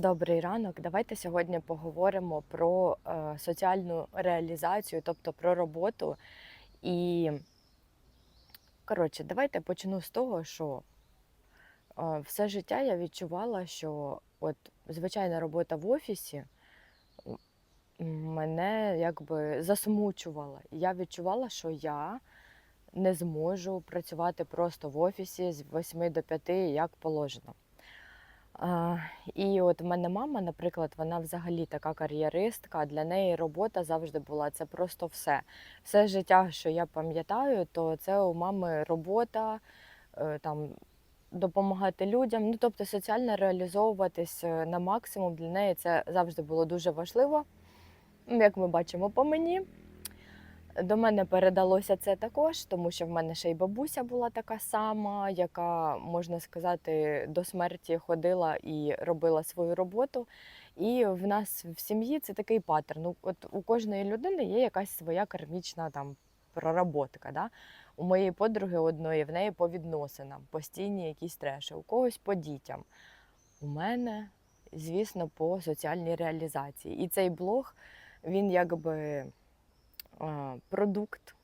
Добрий ранок. Давайте сьогодні поговоримо про е, соціальну реалізацію, тобто про роботу. І, коротше, давайте почну з того, що е, все життя я відчувала, що от звичайна робота в офісі мене якби засмучувала. Я відчувала, що я не зможу працювати просто в офісі з 8 до 5, як положено. І от в мене мама, наприклад, вона взагалі така кар'єристка. Для неї робота завжди була це просто все. Все життя, що я пам'ятаю, то це у мами робота, е, там допомагати людям. Ну тобто соціально реалізовуватись е, на максимум для неї це завжди було дуже важливо. Ну, Як ми бачимо по мені. До мене передалося це також, тому що в мене ще й бабуся була така сама, яка, можна сказати, до смерті ходила і робила свою роботу. І в нас в сім'ї це такий паттерн. Ну, От у кожної людини є якась своя кармічна там проработка. Да? У моєї подруги одної в неї по відносинам, постійні якісь треші, у когось по дітям. У мене, звісно, по соціальній реалізації. І цей блог, він якби продукт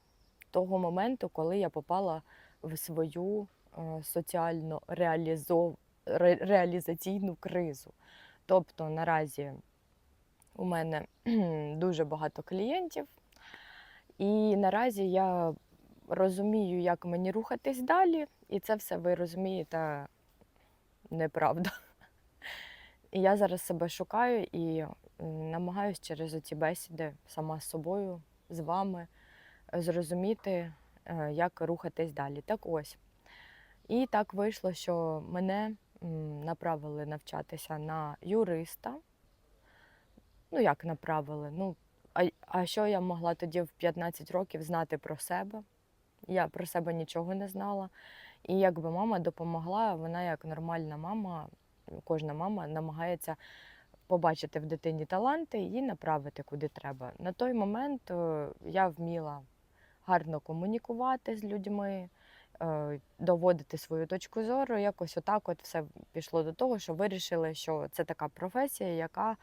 того моменту, коли я попала в свою соціально реалізов... реалізаційну кризу. Тобто наразі у мене дуже багато клієнтів, і наразі я розумію, як мені рухатись далі, і це все ви розумієте неправда. І я зараз себе шукаю і м, намагаюсь через оці бесіди сама з собою, з вами е, зрозуміти, е, як рухатись далі. Так ось. І так вийшло, що мене направили навчатися на юриста. Ну, як направили? Ну, а, а що я могла тоді в 15 років знати про себе? Я про себе нічого не знала. І якби мама допомогла, вона як нормальна мама, кожна мама намагається побачити в дитині таланти і направити куди треба. На той момент е, я вміла гарно комунікувати з людьми, е, доводити свою точку зору. Якось отак от все пішло до того, що вирішили, що це така професія, яка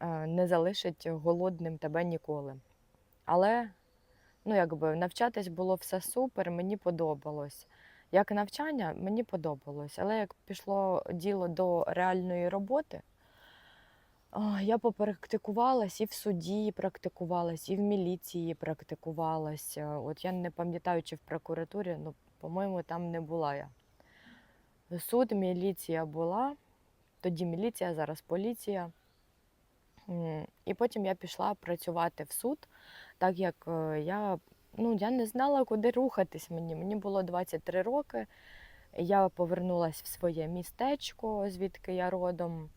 е, не залишить голодним тебе ніколи. Але ну, якби навчатись було все супер, мені подобалось. Як навчання мені подобалось, але як пішло діло до реальної роботи, я попрактикувалась і в суді практикувалась, і в міліції практикувалась. Е, От я не пам'ятаю, чи в прокуратурі, ну, по-моєму, там не була я. Суд, міліція була, тоді міліція, зараз поліція. І потім я пішла працювати в суд, так як е, я, ну, я не знала, куди рухатись мені. Мені було 23 роки. Я повернулася в своє містечко, звідки я родом,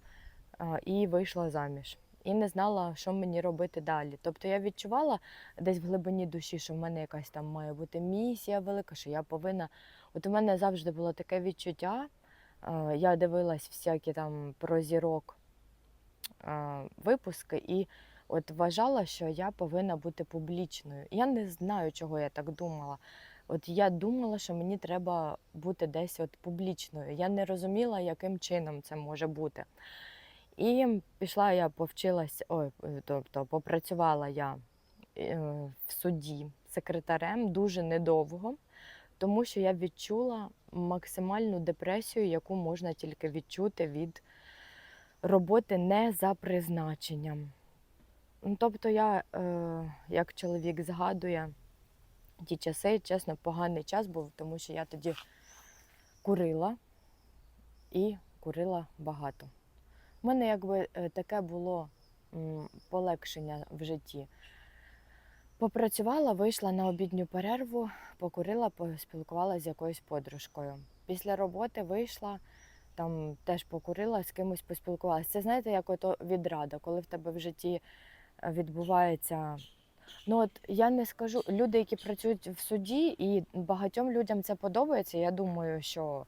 і вийшла заміж. І не знала, що мені робити далі. Тобто я відчувала десь в глибині душі, що в мене якась там має бути місія велика, що я повинна. От у мене завжди було таке відчуття. Я дивилась всякі там про зірок випуски і от вважала, що я повинна бути публічною. Я не знаю, чого я так думала. От я думала, що мені треба бути десь от публічною. Я не розуміла, яким чином це може бути. І пішла я повчилась, ой, е, тобто попрацювала я е, в суді секретарем дуже недовго, тому що я відчула максимальну депресію, яку можна тільки відчути від роботи не за призначенням. Ну, Тобто я, е, як чоловік згадує, ті часи, чесно, поганий час був, тому що я тоді курила і курила багато. У мене якби е, таке було полегшення в житті. Попрацювала, вийшла на обідню перерву, покурила, поспілкувалася з якоюсь подружкою. Після роботи вийшла, там теж покурила, з кимось поспілкувалася. Це знаєте, як ото відрада, коли в тебе в житті е, відбувається. Ну от я не скажу, люди, які працюють в суді, і багатьом людям це подобається. Я думаю, що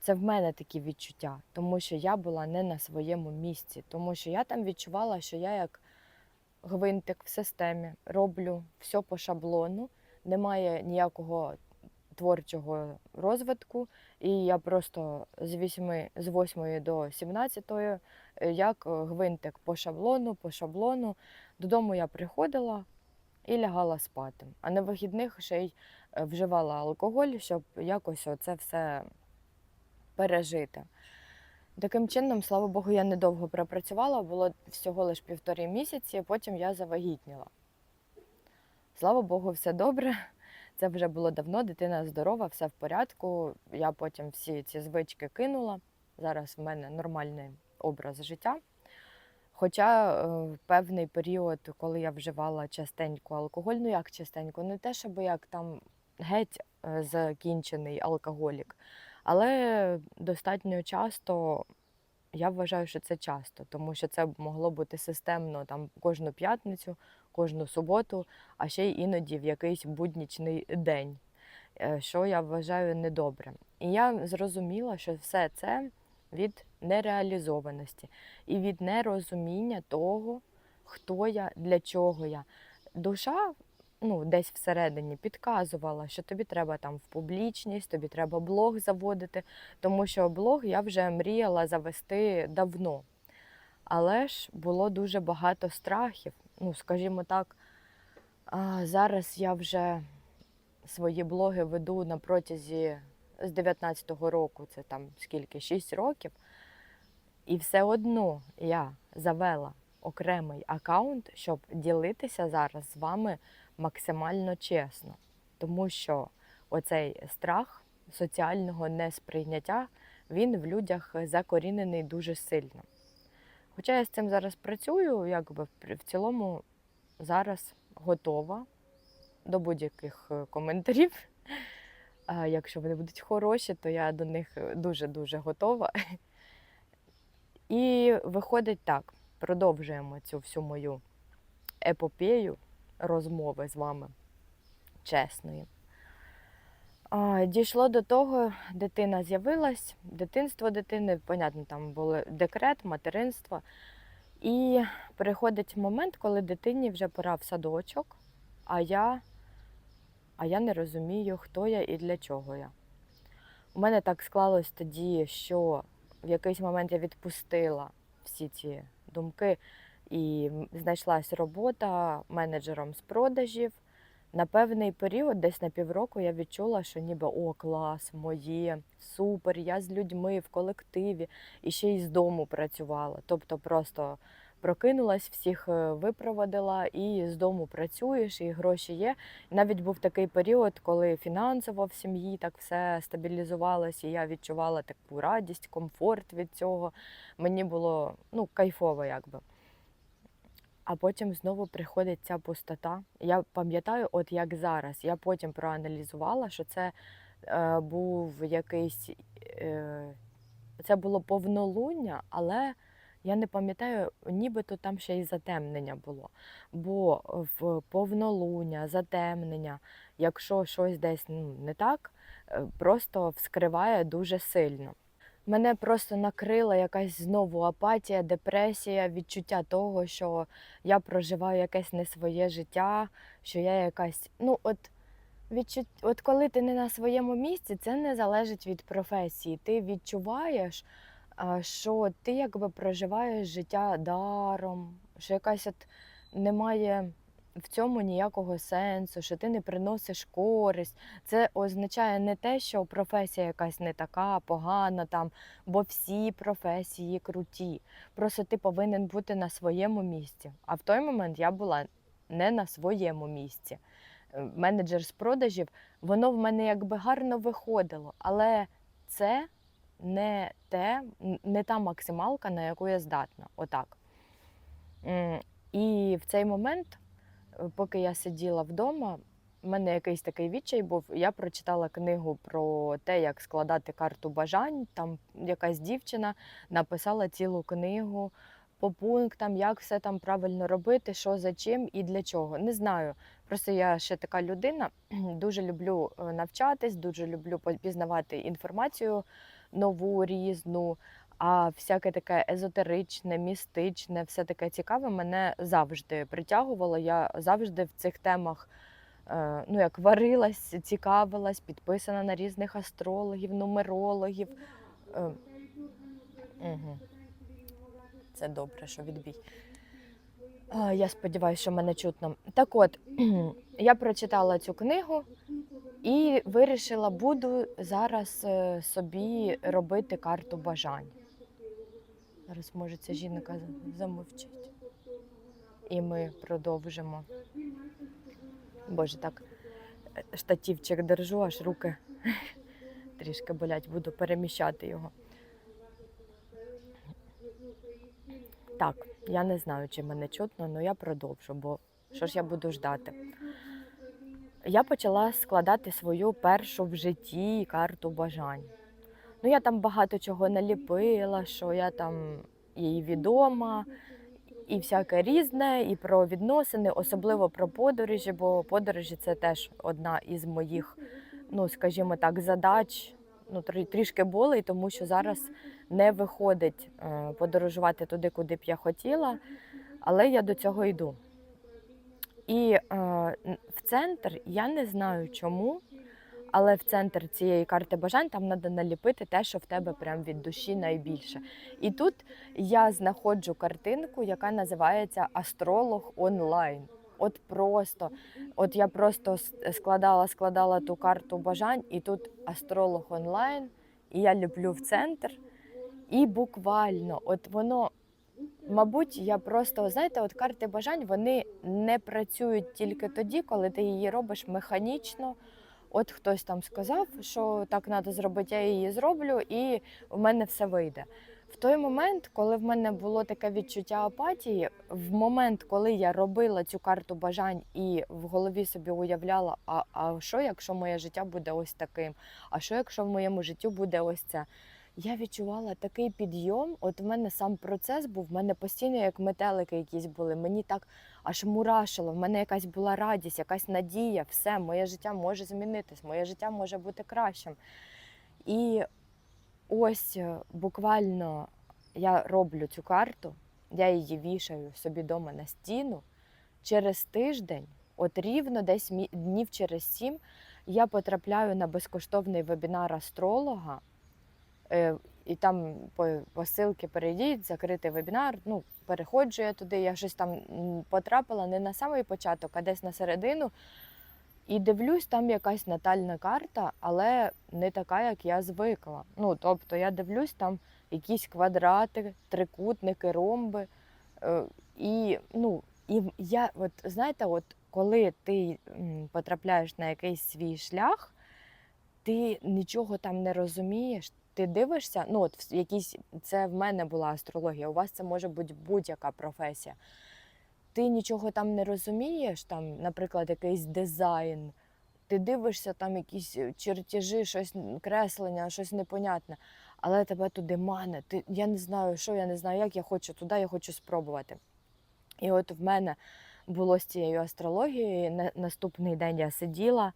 це в мене такі відчуття, тому що я була не на своєму місці, тому що я там відчувала, що я як гвинтик в системі роблю все по шаблону, немає ніякого творчого розвитку, і я просто з 8, з 8 до 17 е, як гвинтик по шаблону, по шаблону. Додому я приходила і лягала спати. А на вихідних ще й е, вживала алкоголь, щоб якось оце все пережити. Таким чином, слава Богу, я недовго пропрацювала, було всього лише півтори місяці, потім я завагітніла. Слава Богу, все добре. Це вже було давно, дитина здорова, все в порядку. Я потім всі ці звички кинула. Зараз в мене нормальний образ життя. Хоча е, в певний період, коли я вживала частенько алкоголь, ну як частенько, не те, щоб як там геть е, закінчений алкоголік, але достатньо часто я вважаю, що це часто, тому що це могло бути системно там кожну п'ятницю, кожну суботу, а ще й іноді в якийсь буднічний день, е, що я вважаю недобре. І я зрозуміла, що все це від нереалізованості і від нерозуміння того, хто я, для чого я. Душа ну, десь всередині підказувала, що тобі треба там в публічність, тобі треба блог заводити, тому що блог я вже мріяла завести давно. Але ж було дуже багато страхів. Ну, скажімо так, зараз я вже свої блоги веду на протязі з 19-го року, це там скільки, 6 років. І все одно я завела окремий аккаунт, щоб ділитися зараз з вами максимально чесно. Тому що оцей страх соціального несприйняття, він в людях закорінений дуже сильно. Хоча я з цим зараз працюю, якби в цілому зараз готова до будь-яких е, коментарів. Якщо вони будуть хороші, то я до них дуже-дуже готова. І виходить так, продовжуємо цю всю мою епопею розмови з вами чесної. Дійшло до того, дитина з'явилась, дитинство дитини, понятно, там був декрет, материнство. І приходить момент, коли дитині вже пора в садочок, а я, а я не розумію, хто я і для чого я. У мене так склалось тоді, що в якийсь момент я відпустила всі ці думки і знайшлась робота менеджером з продажів. На певний період, десь на півроку, я відчула, що ніби о, клас, моє, супер, я з людьми в колективі і ще й з дому працювала. Тобто просто прокинулась, всіх е, випроводила і з дому працюєш, і гроші є. Навіть був такий період, коли фінансово в сім'ї так все стабілізувалось, і я відчувала таку радість, комфорт від цього. Мені було ну, кайфово, якби. А потім знову приходить ця пустота. Я пам'ятаю, от як зараз. Я потім проаналізувала, що це е, був якийсь. Е, це було повнолуння, але я не пам'ятаю, нібито там ще й затемнення було. Бо в повнолуння, затемнення, якщо щось десь ну, не так, е, просто вскриває дуже сильно. Мене просто накрила якась знову апатія, депресія, відчуття того, що я проживаю якесь не своє життя, що я якась. Ну, от відчут... от коли ти не на своєму місці, це не залежить від професії. Ти відчуваєш, що ти якби проживаєш життя даром, що якась от немає в цьому ніякого сенсу, що ти не приносиш користь. Це означає не те, що професія якась не така, погана там, бо всі професії круті. Просто ти повинен бути на своєму місці. А в той момент я була не на своєму місці. Е, Менеджер з продажів, воно в мене якби гарно виходило, але це не те, не та максималка, на яку я здатна. Отак. І в цей момент, е, поки я сиділа вдома, в мене якийсь такий відчай був. Я прочитала книгу про те, як складати карту бажань. Там якась дівчина написала цілу книгу по пунктам, як все там правильно робити, що за чим і для чого. Не знаю. Просто я ще така людина, дуже люблю е, навчатись, дуже люблю пізнавати інформацію нову, різну. А всяке таке езотеричне, містичне, все таке цікаве мене завжди притягувало. Я завжди в цих темах е, ну, як варилась, цікавилась, підписана на різних астрологів, нумерологів. Е. Це добре, що відбій. Я сподіваюся, що мене чутно. Так от, я прочитала цю книгу і вирішила, буду зараз е, собі робити карту бажань. Зараз, може, ця жінка замовчить. І ми продовжимо. Боже, так е, штатівчик держу, аж руки трішки болять, буду переміщати його. Так, я не знаю, чи мене чутно, але я продовжу, бо що ж я буду ждати. Я почала складати свою першу в житті карту бажань. Ну, я там багато чого наліпила, що я там їй відома, і всяке різне, і про відносини, особливо про подорожі, бо подорожі це теж одна із моїх, ну скажімо так, задач. Ну, трішки болить, тому що зараз не виходить е, подорожувати туди, куди б я хотіла, але я до цього йду. І е, в центр я не знаю чому, але в центр цієї карти бажань там треба наліпити те, що в тебе прям від душі найбільше. І тут я знаходжу картинку, яка називається Астролог онлайн. От просто, от я просто складала, складала ту карту бажань, і тут астролог онлайн, і я люблю в центр. І буквально, от воно, мабуть, я просто, знаєте, от карти бажань вони не працюють тільки тоді, коли ти її робиш механічно. От хтось там сказав, що так треба зробити, я її зроблю, і в мене все вийде. В той момент, коли в мене було таке відчуття апатії, в момент, коли я робила цю карту бажань і в голові собі уявляла, а, а що, якщо моє життя буде ось таким? А що, якщо в моєму житті буде ось це? Я відчувала такий підйом. От в мене сам процес був, в мене постійно як метелики якісь були. Мені так аж мурашило, в мене якась була радість, якась надія, все, моє життя може змінитись, моє життя може бути кращим. І ось е, буквально я роблю цю карту, я її вішаю собі вдома на стіну. Через тиждень, от рівно десь днів через сім, я потрапляю на безкоштовний вебінар астролога. Е, І там по, по перейдіть, закритий вебінар. Ну, переходжу я туди, я щось там потрапила не на самий початок, а десь на середину. І дивлюсь, там якась натальна карта, але не така, як я звикла. Ну, тобто я дивлюсь, там якісь квадрати, трикутники, ромби. Е, І, ну, і я, от знаєте, от коли ти потрапляєш на якийсь свій шлях, ти нічого там не розумієш. Ти дивишся, ну от якісь це в мене була астрологія. У вас це може бути будь-яка професія. Ти нічого там не розумієш, там, наприклад, якийсь дизайн. Ти дивишся там якісь е, чертежі, щось креслення, щось непонятне, але тебе туди мане. Ти, я не знаю, що, я не знаю, як я хочу туди, я хочу спробувати. І от в мене було з цією астрологією. На, наступний день я сиділа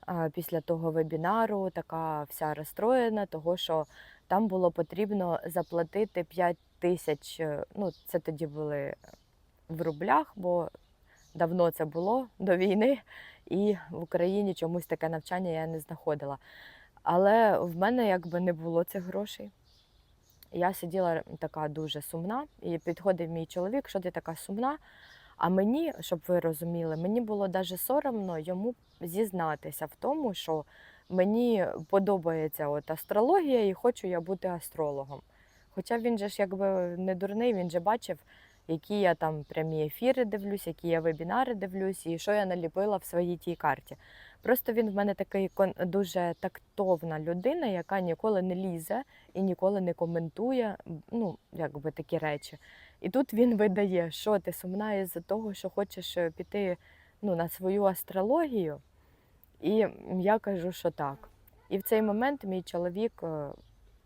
а, після того вебінару, така вся розстроєна, того що там було потрібно заплатити 5 тисяч. е, Ну, це тоді були в рублях, бо давно це було до війни, і в Україні чомусь таке навчання я не знаходила. Але в мене якби не було цих грошей. Я сиділа така дуже сумна, і підходив мій чоловік, що ти така сумна. А мені, щоб ви розуміли, мені було навіть соромно йому зізнатися в тому, що мені подобається от астрологія і хочу я бути астрологом. Хоча він же ж якби не дурний, він же бачив, які я там прямі ефіри дивлюсь, які я вебінари дивлюсь, і що я наліпила в своїй тій карті. Просто він в мене такий дуже тактовна людина, яка ніколи не лізе і ніколи не коментує ну, якби такі речі. І тут він видає, що ти сумна із-за того, що хочеш е, піти ну, на свою астрологію. І я кажу, що так. І в цей момент мій чоловік е,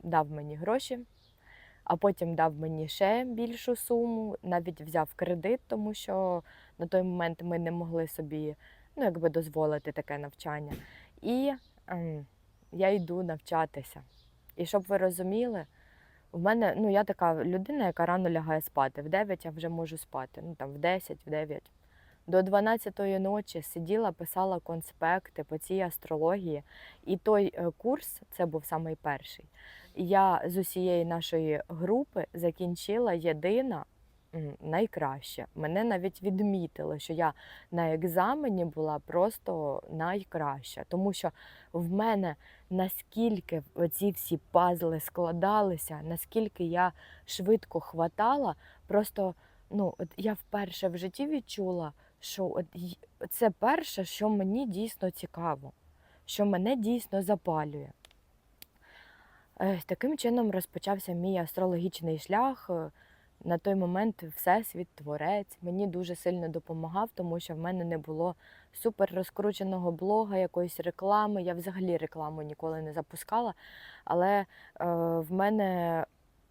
дав мені гроші, а потім дав мені ще більшу суму, навіть взяв кредит, тому що на той момент ми не могли собі ну, якби дозволити таке навчання. І ем, я йду навчатися. І щоб ви розуміли, в мене, ну я така людина, яка рано лягає спати. В 9 я вже можу спати, ну там в 10, в 9. До 12-ї ночі сиділа, писала конспекти по цій астрології. І той е, курс, це був самий перший. Я з усієї нашої групи закінчила єдина найкраще. Мене навіть відмітили, що я на екзамені була просто найкраща, тому що в мене наскільки ці всі пазли складалися, наскільки я швидко хватала, просто ну, от я вперше в житті відчула, що от це перше, що мені дійсно цікаво, що мене дійсно запалює. Е, Таким чином розпочався мій астрологічний шлях. Е, На той момент Всесвіт, Творець мені дуже сильно допомагав, тому що в мене не було супер розкрученого блога, якоїсь реклами. Я взагалі рекламу ніколи не запускала. Але е, в мене,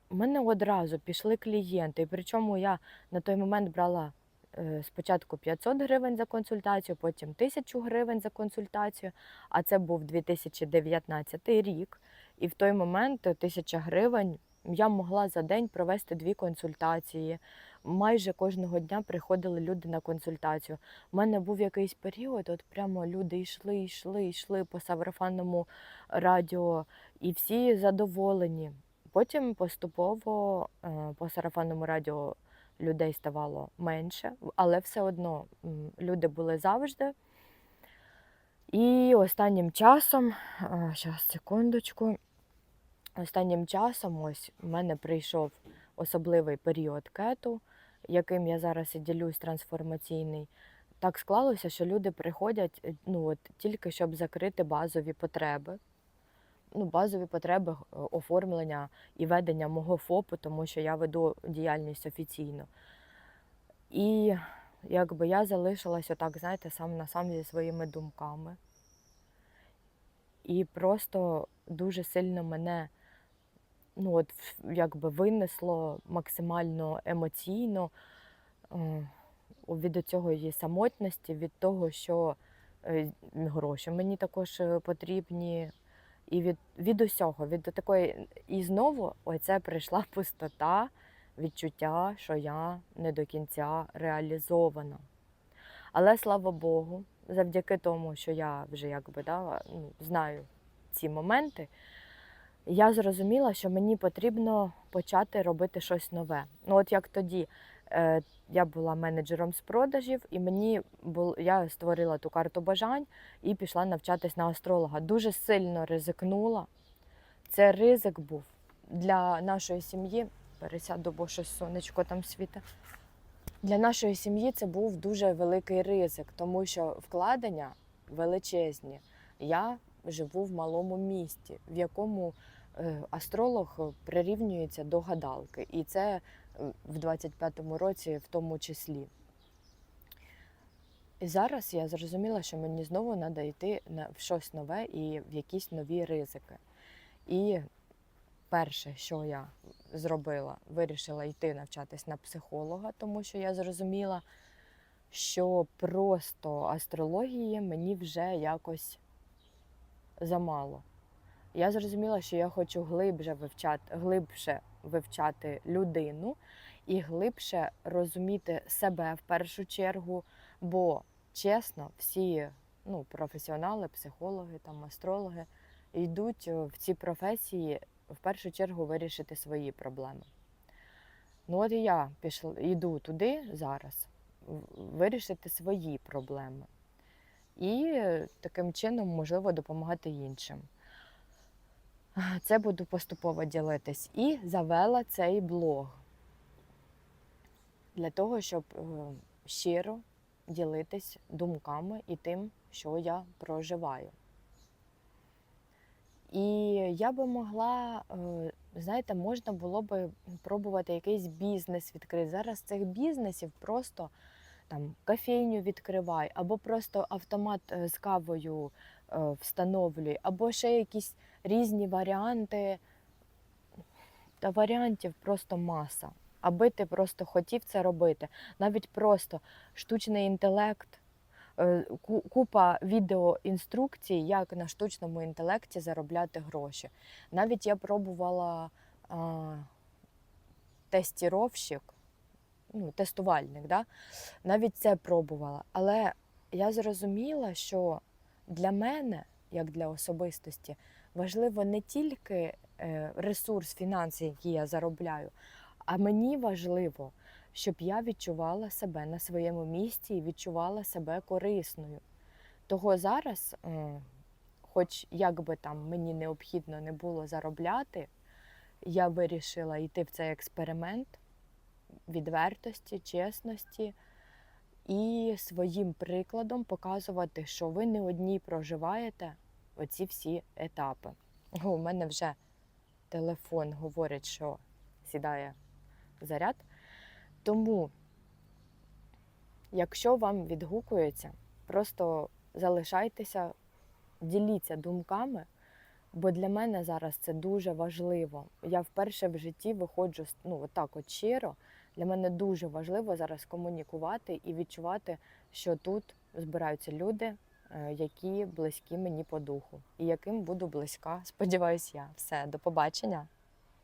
в мене одразу пішли клієнти. І причому я на той момент брала е, спочатку 500 гривень за консультацію, потім 1000 гривень за консультацію, а це був 2019 рік. І в той момент тисяча гривень я могла за день провести дві консультації. Майже кожного дня приходили люди на консультацію. У мене був якийсь період, от прямо люди йшли, йшли, йшли по сарафанному радіо, і всі задоволені. Потім поступово е, по сарафанному радіо людей ставало менше, але все одно люди були завжди. І останнім часом, зараз секундочку, останнім часом ось в мене прийшов особливий період кету, яким я зараз і ділюсь трансформаційний. Так склалося, що люди приходять е, ну, от, тільки щоб закрити базові потреби. Ну, базові потреби е, оформлення і ведення мого ФОПу, тому що я веду діяльність офіційно. І якби я залишилась отак, знаєте, сам на сам зі своїми думками. І просто дуже сильно мене ну, от, якби винесло максимально емоційно е, від цього її самотності, від того, що е, гроші мені також е, потрібні, і від, від усього, від такої. І знову оце прийшла пустота, відчуття, що я не до кінця реалізована. Але слава Богу, завдяки тому, що я вже якби да, ну, знаю ці моменти, я зрозуміла, що мені потрібно почати робити щось нове. Ну, от як тоді е, я була менеджером з продажів, і мені бул, я створила ту карту бажань і пішла навчатись на астролога. Дуже сильно ризикнула. Це ризик був для нашої сім'ї. Пересяду, бо щось сонечко там світе. Для нашої сім'ї це був дуже великий ризик, тому що вкладення величезні. Я живу в малому місті, в якому астролог прирівнюється до гадалки. І це е, в 25-му році в тому числі. І зараз я зрозуміла, що мені знову треба йти в щось нове і в якісь нові ризики. І перше, що я зробила, вирішила йти навчатись на психолога, тому що я зрозуміла, що просто астрології мені вже якось замало. Я зрозуміла, що я хочу глибше вивчати, глибше вивчати людину і глибше розуміти себе в першу чергу, бо чесно, всі ну, професіонали, психологи, там, астрологи йдуть е, в ці професії в першу чергу вирішити свої проблеми. Ну от я пішла, йду туди зараз вирішити свої проблеми. І таким чином, можливо, допомагати іншим. Це буду поступово ділитись. І завела цей блог для того, щоб е, щиро ділитись думками і тим, що я проживаю. І я би могла, е, знаєте, можна було би пробувати якийсь бізнес відкрити. Зараз цих бізнесів просто там кофейню відкривай, або просто автомат е, з кавою встановлюй, або ще якісь різні варіанти. Та варіантів просто маса. Аби ти просто хотів це робити. Навіть просто штучний інтелект, е, купа відеоінструкцій, як на штучному інтелекті заробляти гроші. Навіть я пробувала а, тестіровщик, ну, тестувальник, да? навіть це пробувала. Але я зрозуміла, що для мене, як для особистості, важливо не тільки е, ресурс, фінанси, які я заробляю. А мені важливо, щоб я відчувала себе на своєму місці і відчувала себе корисною. Того зараз, хоч як би там мені необхідно не було заробляти, я вирішила йти в цей експеримент відвертості, чесності і своїм прикладом показувати, що ви не одні проживаєте оці всі етапи. У мене вже телефон говорить, що сідає заряд. Тому, якщо вам відгукується, просто залишайтеся, діліться думками, бо для мене зараз це дуже важливо. Я вперше в житті виходжу ну, отак от щиро. Для мене дуже важливо зараз комунікувати і відчувати, що тут збираються люди, які близькі мені по духу, і яким буду близька, сподіваюсь, я. Все, до побачення.